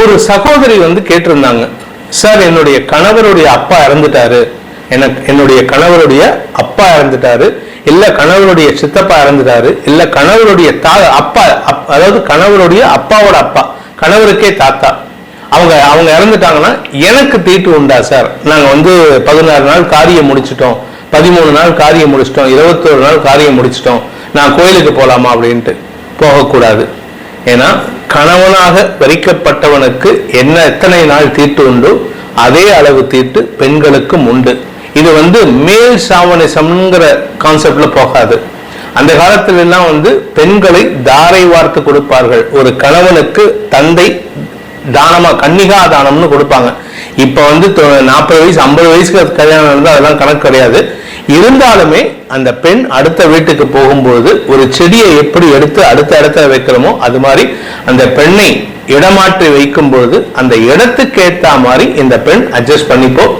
ஒரு சகோதரி வந்து கேட்டிருந்தாங்க சார் என்னுடைய கணவருடைய அப்பா இறந்துட்டாரு. எனக்கு என்னுடைய கணவருடைய அப்பா இறந்துட்டாரு இல்ல கணவருடைய சித்தப்பா இறந்துட்டாரு இல்ல கணவருடைய தா அப்பா அதாவது கணவருடைய அப்பாவோட அப்பா கணவருக்கே தாத்தா. அவங்க அவங்க இறந்துட்டாங்கன்னா எனக்கு தீட்டு உண்டா சார்? நாங்க வந்து பதினாறு நாள் காரியம் முடிச்சிட்டோம் பதிமூணு நாள் காரியம் முடிச்சிட்டோம் இருபத்தோரு நாள் காரியம் முடிச்சிட்டோம் நான் கோயிலுக்கு போகலாமா அப்படின்ட்டு போகக்கூடாது. ஏன்னா கணவனாக வரிக்கப்பட்டவனுக்கு என்ன எத்தனை நாள் தீட்டு உண்டோ? அதே அளவு தீட்டு பெண்களுக்கும் உண்டு. இது வந்து மேல் சாவணிசம்ங்கிற கான்செப்ட்ல போகாது. அந்த காலத்துல எல்லாம் வந்து பெண்களை தாரை வார்த்து கொடுப்பார்கள். ஒரு கணவனுக்கு தந்தை தானமா கன்னிகா தானம்னு கொடுப்பாங்க. இப்போ வந்து நாற்பது வயசு ஐம்பது வயசுக்கு கல்யாணம் நடந்தால் அதெல்லாம் கணக்கு கிடையாது. இருந்தாலுமே அந்த பெண் அடுத்த வீட்டுக்கு போகும்போது ஒரு செடியை எப்படி எடுத்து அடுத்த இடத்துல வைக்கிறோமோ அது மாதிரி அந்த பெண்ணை இடமாற்றி வைக்கும்போது அந்த இடத்துக்கு ஏற்ற மாதிரி இந்த பெண் அட்ஜஸ்ட் பண்ணிப்போ.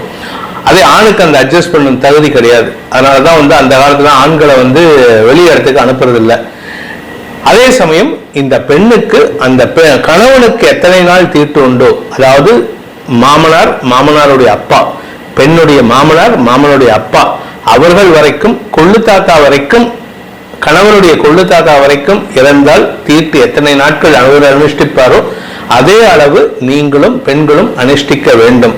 அதே ஆணுக்கு அந்த அட்ஜஸ்ட் பண்ணும் தகுதி கிடையாது. அதனாலதான் வந்து அந்த காலத்துல ஆண்களை வந்து வெளி இடத்துக்கு அனுப்புறது அதே சமயம் இந்த பெண்ணுக்கு அந்த பெ- கணவனுக்கு எத்தனை நாள் தீட்டு உண்டோ அதாவது மாமனார் மாமனாருடைய அப்பா. பெண்ணுடைய மாமனார் மாமனுடைய அப்பா. அவர்கள் வரைக்கும் கொள்ளு தாத்தா வரைக்கும் கணவனுடைய கொள்ளு தாத்தா வரைக்கும் இறந்தால் தீர்த்து எத்தனை நாட்கள் அவர் அனுஷ்டிப்பாரோ அதே அளவு நீங்களும் பெண்களும் அனுஷ்டிக்க வேண்டும்.